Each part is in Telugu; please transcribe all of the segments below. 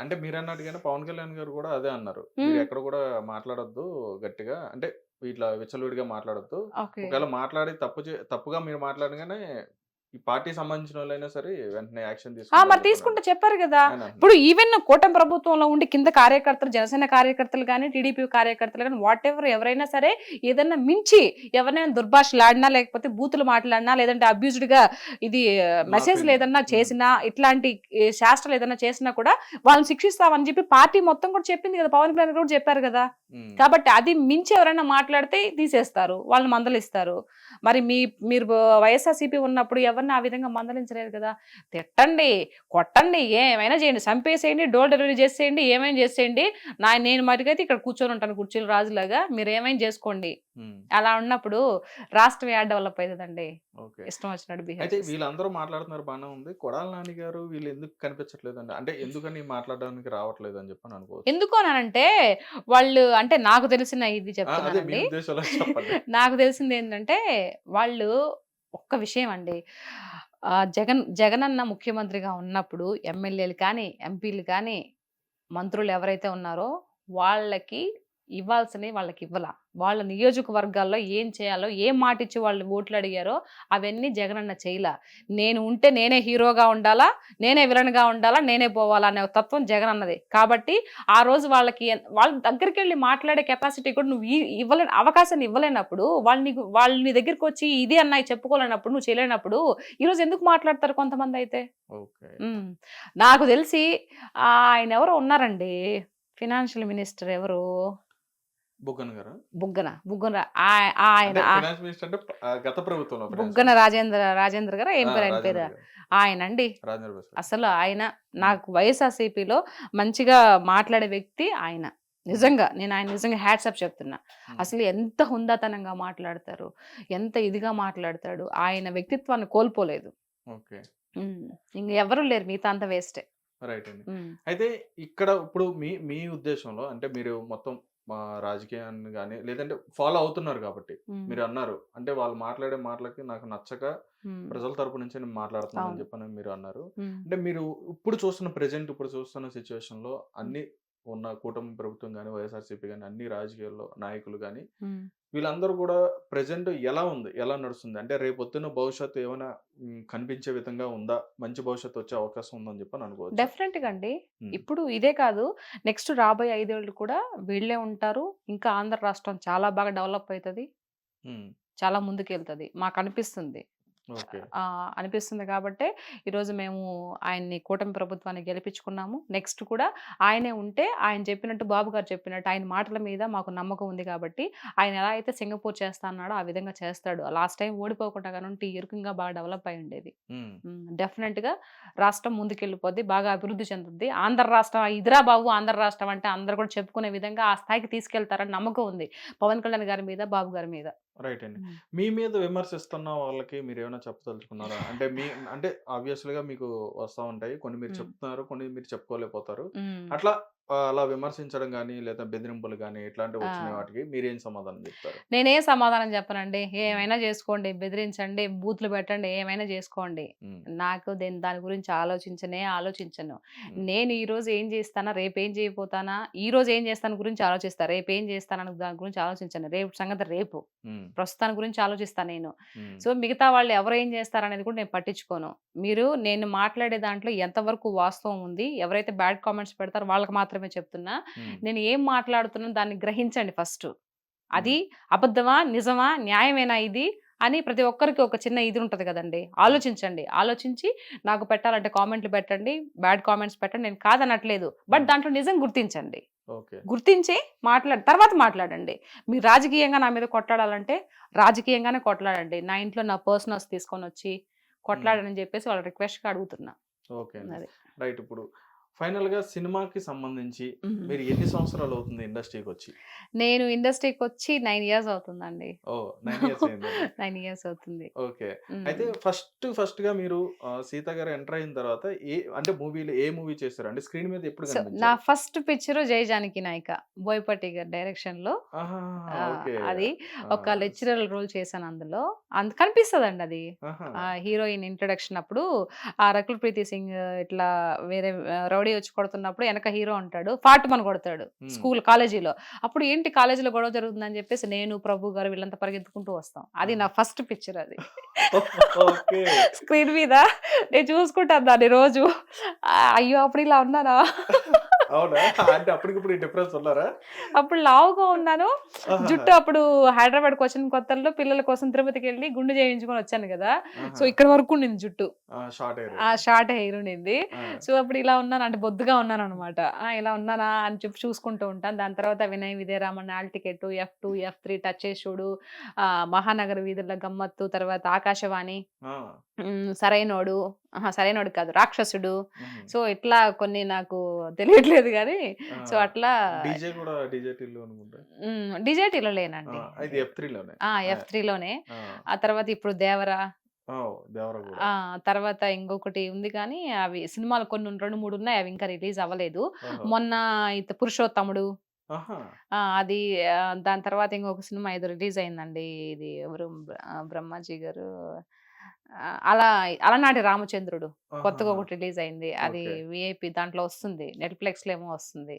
అంటే మీరు అన్నట్టుగానే పవన్ కళ్యాణ్ గారు కూడా అదే అన్నారు. మీరు ఎక్కడ కూడా మాట్లాడొద్దు గట్టిగా. అంటే ఇట్లా విచ్చలవిడిగా మాట్లాడొద్దు. ఒకవేళ మాట్లాడి తప్పు చే- తప్పుగా మీరు మాట్లాడగానే ఈ పార్టీ సంబంధించిన వాళ్ళైనా సరే వెంటనే యాక్షన్ ఆ, మరి తీసుకుంటే చెప్పారు కదా. ఇప్పుడు ఈవెన్ కూటమి ప్రభుత్వంలో ఉండి కింద కార్యకర్తలు జనసేన కార్యకర్తలు కానీ టీడీపీ కార్యకర్తలు కానీ వాట్ ఎవర్ ఎవరైనా సరే ఏదైనా మించి ఎవరైనా దుర్భాషలాడినా లేకపోతే బూతులు మాట్లాడినా లేదంటే అబ్యూజ్డ్గా ఇది మెసేజ్లు. ఏదన్నా. చేసినా ఇట్లాంటి శాస్త్రాలు ఏదైనా చేసినా కూడా వాళ్ళని శిక్షిస్తామని చెప్పి పార్టీ మొత్తం కూడా చెప్పింది కదా. పవన్ కళ్యాణ్ కూడా చెప్పారు కదా. కాబట్టి అది మించి ఎవరైనా మాట్లాడితే తీసేస్తారు. వాళ్ళని మందలిస్తారు. మరి మీ మీరు వైఎస్ఆర్సీపీ ఉన్నప్పుడు ఎవరిని ఆ విధంగా మందలించలేదు కదా? తిట్టండి కొట్టండి ఏమైనా చేయండి చంపేసేయండి డోర్ డెలివరీ చేసేయండి ఏమైనా చేసేయండి. నా నేను మటుకైతే ఇక్కడ కూర్చొని ఉంటాను కుర్చీలు రాజులాగా మీరు ఏమైనా చేసుకోండి. అలా ఉన్నప్పుడు రాష్ట్రం యాడ్ డెవలప్ అవుతుందండి ఓకే. ఇష్టం వచ్చినట్టు అయితే బిహేవ్ వీళ్ళందరూ మాట్లాడుతున్నారు బాగానే ఉంది. కొడాల నాని గారు వీళ్ళు ఎందుకు కనిపించట్లేదు అండి అంటే ఎందుకని మాట్లాడడానికి రావట్లేదు అని చెప్పని అనుకోవచ్చు. ఎందుకు అనంటే వాళ్ళు అంటే నాకు తెలిసిన ఇది చెప్పండి. నాకు తెలిసింది ఏంటంటే వాళ్ళు ఒక్క విషయం అండి. జగన్ జగన్ అన్న ముఖ్యమంత్రిగా ఉన్నప్పుడు ఎమ్మెల్యేలు కానీ ఎంపీలు కానీ మంత్రులు ఎవరైతే ఉన్నారో వాళ్ళకి ఇవ్వాల్సినవి వాళ్ళకి ఇవ్వాల. వాళ్ళ నియోజకవర్గాల్లో ఏం చేయాలో ఏం మాట ఇచ్చి వాళ్ళు ఓట్లు అడిగారో అవన్నీ జగన్ అన్న చేయలా. నేను ఉంటే నేనే హీరోగా ఉండాలా నేనే విలన్గా ఉండాలా నేనే పోవాలా అనే తత్వం జగన్ అన్నది కాబట్టి ఆ రోజు వాళ్ళకి వాళ్ళ దగ్గరికి వెళ్ళి మాట్లాడే కెపాసిటీ కూడా నువ్వు ఇవ్వలే అవకాశాన్ని ఇవ్వలేనప్పుడు వాళ్ళు నీకు వాళ్ళు నీ దగ్గరికి వచ్చి ఇది అన్నాయి చెప్పుకోలేనప్పుడు నువ్వు చేయలేనప్పుడు ఈరోజు ఎందుకు మాట్లాడతారు కొంతమంది అయితే. నాకు తెలిసి ఆయన ఎవరో ఉన్నారండి. ఫినాన్షియల్ మినిస్టర్ ఎవరు? బుగ్గన్ గారు? బుగ్గన ఆయన గత ప్రభుత్వంలో బుగ్గన రాజేంద్ర రాజేంద్ర గారు ఏం పేరు ఆయన పేరు. ఆయన అండి. అసలు ఆయన నాకు వైఎస్ఆర్సీపీలో మంచిగా మాట్లాడే వ్యక్తి ఆయన. నిజంగా నేను ఆయన నిజంగా హ్యాట్సప్ చెప్తున్నా. అసలు ఎంత హుందాతనంగా మాట్లాడతారు ఎంత ఇదిగా మాట్లాడతాడు ఆయన వ్యక్తిత్వాన్ని కోల్పోలేదు. ఓకే. ఉమ్. ఇంక ఎవరు లేరు మిగతా అంత వేస్టే. రైట్ అండి. అయితే ఇక్కడ ఇప్పుడు మీ మీ ఉద్దేశంలో అంటే మీరు మొత్తం మా రాజకీయాన్ని కానీ లేదంటే ఫాలో అవుతున్నారు కాబట్టి. మీరు అన్నారు అంటే వాళ్ళు మాట్లాడే మాటలకి నాకు నచ్చక ప్రజల తరపు నుంచి నేను మాట్లాడుతున్నాను. అని చెప్పని మీరు అన్నారు. అంటే మీరు ఇప్పుడు చూస్తున్న ప్రెజెంట్ ఇప్పుడు చూస్తున్న సిచ్యువేషన్లో అన్ని ఉన్న కూటమి ప్రభుత్వం కానీ వైఎస్ఆర్సీపీ కానీ అన్ని రాజకీయాల్లో నాయకులు కానీ వీళ్ళందరూ కూడా ప్రెజెంట్ ఎలా ఉంది? ఎలా నడుస్తుంది? అంటే రేపు పొద్దున్న భవిష్యత్తు ఏమైనా కనిపించే విధంగా ఉందా? మంచి భవిష్యత్తు వచ్చే అవకాశం ఉందని చెప్పని అనుకోవచ్చు. డెఫినెట్గా అండి. ఇప్పుడు ఇదే కాదు. నెక్స్ట్ రాబోయే ఐదేళ్ళు కూడా వీళ్ళే ఉంటారు. ఇంకా ఆంధ్ర రాష్ట్రం చాలా బాగా డెవలప్ అవుతుంది చాలా ముందుకు వెళ్తుంది మాకు అనిపిస్తుంది. అనిపిస్తుంది కాబట్టే ఈరోజు మేము ఆయన్ని కూటమి ప్రభుత్వాన్ని గెలిపించుకున్నాము. నెక్స్ట్ కూడా ఆయనే ఉంటే ఆయన చెప్పినట్టు బాబు గారు చెప్పినట్టు ఆయన మాటల మీద మాకు నమ్మకం ఉంది కాబట్టి ఆయన ఎలా అయితే సింగపూర్ చేస్తా అన్నాడో ఆ విధంగా చేస్తాడు. లాస్ట్ టైం ఓడిపోకుండా కానీ ఉంటే ఇరుకంగా బాగా డెవలప్ అయి ఉండేది. ఉమ్, డెఫినెట్గా రాష్ట్రం ముందుకెళ్ళిపోద్ది బాగా అభివృద్ధి చెందుద్ది. ఆంధ్ర రాష్ట్రం ఇదిరా బాబు ఆంధ్ర రాష్ట్రం అంటే అందరు కూడా చెప్పుకునే విధంగా ఆ స్థాయికి తీసుకెళ్తారని నమ్మకం ఉంది. పవన్ కళ్యాణ్ గారి మీద బాబు గారి మీద. రైట్ అండి. మీ మీద విమర్శిస్తున్న వాళ్ళకి మీరు ఏమైనా చెప్పదలుచుకున్నారా? అంటే మీ అంటే ఆబ్వియస్లీ గా మీకు వస్తా ఉంటాయి. కొన్ని మీరు. చెప్తున్నారు కొన్ని మీరు చెప్పుకోలేకపోతారు. అట్లా అలా విమర్శించడం కానీ లేదా బెదిరింపులు కానీ ఇట్లాంటివి వచ్చిన. వాటికి మీరేం సమాధానం చెప్తారు? నేనే సమాధానం చెప్పనండి. ఏమైనా చేసుకోండి బెదిరించండి బూత్లు పెట్టండి ఏమైనా చేసుకోండి. నాకు దేని దాని గురించి ఆలోచించనే ఆలోచించను. నేను ఈ రోజు ఏం చేస్తానా రేపు ఏం చేయబోతానా ఈ రోజు ఏం చేస్తాను గురించి ఆలోచిస్తా రేపు ఏం చేస్తానని దాని గురించి ఆలోచించను. రేపు సంగతి రేపు. ఉమ్, ప్రస్తుతాని గురించి ఆలోచిస్తాను నేను. సో మిగతా వాళ్ళు ఎవరు ఏం చేస్తారనేది కూడా నేను పట్టించుకోను. మీరు నేను మాట్లాడే దాంట్లో ఎంతవరకు వాస్తవం ఉంది ఎవరైతే బ్యాడ్ కామెంట్స్ పెడతారో వాళ్ళకి మాత్రమే చెప్తున్నా. నేను ఏం మాట్లాడుతున్నాను దాన్ని గ్రహించండి ఫస్ట్. అది అబద్ధమా నిజమా న్యాయమేనా ఇది అని ప్రతి ఒక్కరికి ఒక చిన్న ఇది ఉంటుంది కదండి. ఆలోచించండి. ఆలోచించి నాకు పెట్టాలంటే కామెంట్లు పెట్టండి బ్యాడ్ కామెంట్స్ పెట్టండి. నేను కాదనట్లేదు. బట్. దాంట్లో నిజం గుర్తించండి. గుర్తించి మాట్లాడి తర్వాత మాట్లాడండి. మీరు రాజకీయంగా నా మీద కొట్లాడాలంటే రాజకీయంగానే కొట్లాడండి. నా ఇంట్లో నా పర్సనల్స్ తీసుకొని వచ్చి కొట్లాడని చెప్పేసి వాళ్ళ రిక్వెస్ట్గా అడుగుతున్నా. ఓకే రైట్ ఇప్పుడు ఫైనల్గా సినిమాకి సంబంధించి మీరు ఎన్ని సంవత్సరాలు అవుతుంది ఇండస్ట్రీకి వచ్చి నేను ఇండస్ట్రీకి వచ్చి నైన్ ఇయర్స్ అవుతుందండి. ఓ నైన్ ఇయర్స్ అయింది? నైన్ ఇయర్స్ అవుతుంది. ఓకే. అయితే ఫస్ట్ ఫస్ట్గా మీరు సీత గారు ఎంటర్ అయిన తర్వాత ఏ అంటే మూవీలో ఏ మూవీ చేస్తారు అంటే స్క్రీన్ మీద ఎప్పుడు నా ఫస్ట్ పిక్చర్ జై జానకి నాయక బోయపట్టి గారి డైరెక్షన్లో అది ఒక లెక్చరర్ రోల్ చేశాను అందులో. అంత కనిపిస్తుందండి అది. హీరోయిన్ ఇంట్రొడక్షన్ అప్పుడు ఆ రకుల్ ప్రీతి సింగ్ ఇట్లా వేరే రౌడీ రౌడీ వచ్చి కొడుతున్నప్పుడు వెనక హీరో ఉంటాడు. ఫాట్ మన కొడతాడు. స్కూల్ కాలేజీలో. అప్పుడు ఏంటి కాలేజీలో గొడవ జరుగుతుందని చెప్పేసి నేను ప్రభు గారు వీళ్ళంతా పరిగెత్తుకుంటూ వస్తాం. అది నా ఫస్ట్ పిక్చర్ అది. స్క్రీన్ మీద నేను చూసుకుంటాను దాన్ని రోజు. అయ్యో అప్పుడు ఇలా ఉన్నానా? అవునా? అంటే అప్పటికిప్పుడు డిఫరెన్స్ ఉన్నారా? అప్పుడు లావుగా ఉన్నాను. జుట్టు అప్పుడు హైదరాబాద్కి వచ్చిన కొత్తల్లో పిల్లల కోసం తిరుపతికి వెళ్ళి గుండు చేయించుకొని వచ్చాను కదా. సో ఇక్కడ వరకు ఉండింది జుట్టు. ఆ, షార్ట్ హెయిర్. ఉండింది. సో అప్పుడు ఇలా ఉన్నాను. అంటే బొద్దుగా ఉన్నాను అనమాట ఇలా ఉన్నానా అని చెప్పి చూసుకుంటూ ఉంటాను. దాని తర్వాత Vinay Vijayaraman all ticket F two F three touch చేసి చూడు. ఆ, మహానగర వీధుల గమ్మత్తు తర్వాత ఆకాశవాణి. ఉమ్, సరైనోడు. ఆహా, సరైనోడు కాదు. రాక్షసుడు. సో ఇట్లా కొన్ని నాకు తెలియట్లేదు కానీ ఆ. సో అట్లా డీజే కూడా డీజే టీలో అనుకుంటా. డిజైటీలో ఆ, లేనండి. ఇది ఎఫ్ త్రీలోనే. ఎఫ్ త్రీలోనే. ఆ. ఆ తర్వాత ఇప్పుడు దేవరా. దేవర కూడా. ఆ! తర్వాత ఇంకొకటి ఉంది కానీ అవి సినిమాలు కొన్ని ఉన్న- రెండు మూడు ఉన్నాయి. అవి ఇంకా రిలీజ్ అవ్వలేదు. మొన్న ఇత పురుషోత్తముడు. ఆహా. ఆ, అది ఆ, దాని తర్వాత ఇంకొక సినిమా ఏదో రిలీజ్ అయిందండి. ఇది ఎవరు? బ్ర- ఆ, బ్రహ్మాజీ గారు. ఆ, అలా అలనాటి రామచంద్రుడు కొత్తగా. ఒకటి రిలీజ్ అయింది అది. విఐపి దాంట్లో వస్తుంది నెట్ఫ్లిక్స్లో ఏమో వస్తుంది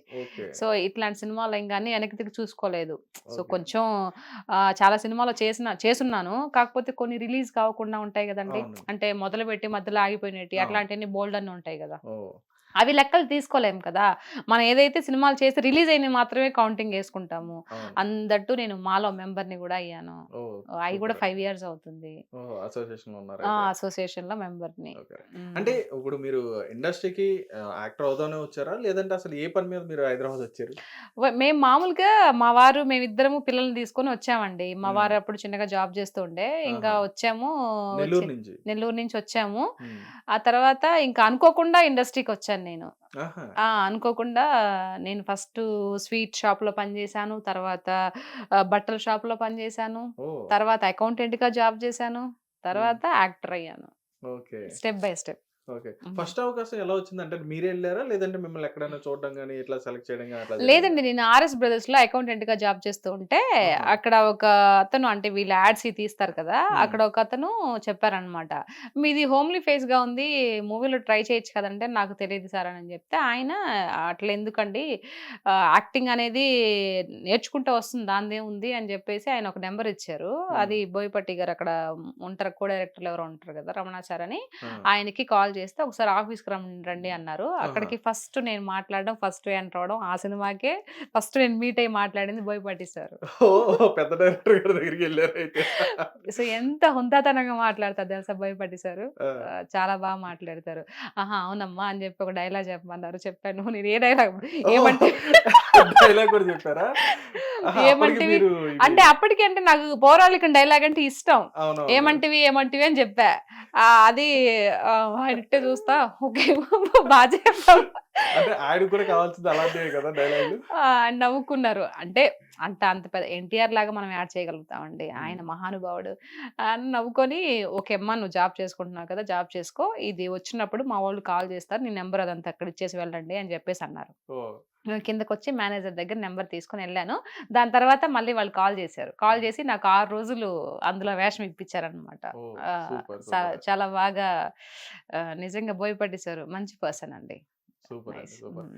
సో ఇట్లాంటి సినిమాలు ఏం కానీ వెనక్కి తిరిగి చూసుకోలేదు సో. కొంచెం చాలా సినిమాలు చేసిన చేసున్నాను కాకపోతే కొన్ని రిలీజ్ కాకుండా ఉంటాయి కదండి. అంటే మొదలు పెట్టి మధ్యలో ఆగిపోయినట్టు. అట్లాంటివన్నీ బోల్డ్ అన్ని ఉంటాయి కదా అవి లెక్కలు తీసుకోలేం కదా. మనం ఏదైతే సినిమాలు చేసి రిలీజ్ అయినవి మాత్రమే కౌంటింగ్ వేసుకుంటాము. అందట్టు నేను మాలో మెంబర్ని కూడా అయ్యాను. అవి కూడా. ఫైవ్ ఇయర్స్ అవుతుంది. అసోసియేషన్లో మెంబర్ని. అంటే ఇప్పుడు మీరు ఇండస్ట్రీకి యాక్టర్ అవుదానే వచ్చారా? లేదంటే అసలు ఏ పని మీద మీరు హైదరాబాద్ వచ్చారు? మేము మామూలుగా మా వారు మేమిద్దరము పిల్లల్ని తీసుకొని వచ్చామండి. మా. వారు అప్పుడు చిన్నగా జాబ్ చేస్తూ ఉండే. ఇంకా. వచ్చాము నెల్లూరు నుంచి? నెల్లూరు నుంచి వచ్చాము. ఆ తర్వాత ఇంకా అనుకోకుండా ఇండస్ట్రీకి వచ్చాను నేను. అనుకోకుండా నేను ఫస్ట్ స్వీట్ షాప్లో పనిచేశాను తర్వాత బట్టల షాప్లో పనిచేశాను తర్వాత అకౌంటెంట్గా జాబ్ చేశాను తర్వాత యాక్టర్ అయ్యాను. Step by step. Okay. First అవకాశం ఎలా వచ్చింది అంటే మీరే వెళ్ళారా లేదంటే మిమ్మల్ని ఎక్కడైనా చూడడం కానీ ఇట్లా సెలెక్ట్ చేయడం కానీ లేదండి నేను ఆర్ఎస్ బ్రదర్స్లో అకౌంటెంట్గా జాబ్ చేస్తూ ఉంటే. అక్కడ ఒక అతను అంటే వీళ్ళు యాడ్స్ తీస్తారు కదా. అక్కడ ఒక అతను చెప్పారనమాట మీది హోమ్లీ ఫేస్గా ఉంది మూవీలో ట్రై చేయొచ్చు కదంటే నాకు తెలియదు సార్ అని చెప్తే ఆయన అట్లా ఎందుకండి యాక్టింగ్ అనేది నేర్చుకుంటూ వస్తుంది దానిదే ఉంది అని చెప్పేసి ఆయన ఒక నెంబర్ ఇచ్చారు. అది బోయపట్టి గారు అక్కడ ఉంటారు కో డైరెక్టర్లు ఎవరు ఉంటారు కదా రమణాచార్ అని. ఆయనకి కాల్ చేస్తే ఒకసారి ఆఫీస్కి రండి అన్నారు. అక్కడికి ఫస్ట్ నేను మాట్లాడడం ఫస్ట్ ఎంటర్ అవడం ఆ సినిమాకే ఫస్ట్ నేను మీట్ అయ్యి మాట్లాడింది బోయపాటి సార్ పెద్ద డైరెక్టర్ గారి దగ్గరికి వెళ్ళారు సో ఎంత హుందాతనంగా మాట్లాడతారు తెలుసా బోయపాటి సార్. చాలా బాగా మాట్లాడతారు. ఆహా! అవునమ్మా అని చెప్పి ఒక డైలాగ్ చెప్పమన్నారు. చెప్పాను. నేను ఏ డైలాగ్ ఏమంటే డైలాగ్ కూడా చెప్పారా? ఏమంటివి? అంటే అప్పటికి అంటే నాకు పౌరాళిక డైలాగ్ అంటే ఇష్టం. ఏమంటివి ఏమంటివి అని చెప్పా ఆ, అది ఆయన ఇట్టే చూస్తా ఓకే బాగా చెప్పావు అంటే ఆయన కూడా కావాల్సింది అలాంటివే కదా డైలాగ్ నవ్వుకున్నారు. అంటే అంత అంత పెద్ద ఎన్టీఆర్ లాగా మనం యాడ్ చేయగలుగుతామండి. ఆయన మహానుభావుడు. అని నవ్వుకొని ఓకే అమ్మా నువ్వు జాబ్ చేసుకుంటున్నావు కదా జాబ్ చేసుకో. ఇది వచ్చినప్పుడు మా వాళ్ళు కాల్ చేస్తారు. నీ నెంబర్ అదంతా అక్కడ ఇచ్చేసి వెళ్ళండి అని చెప్పేసి అన్నారు. కిందకి వచ్చి మేనేజర్ దగ్గర నెంబర్ తీసుకొని వెళ్ళాను. దాని తర్వాత మళ్ళీ వాళ్ళు కాల్ చేశారు. కాల్ చేసి నాకు ఆరు రోజులు అందులో వేషం ఇప్పించారనమాట చాలా బాగా నిజంగా బోయపట్టేశారు మంచి పర్సన్ అండి. సూపర్ అండి Nice. సూపర్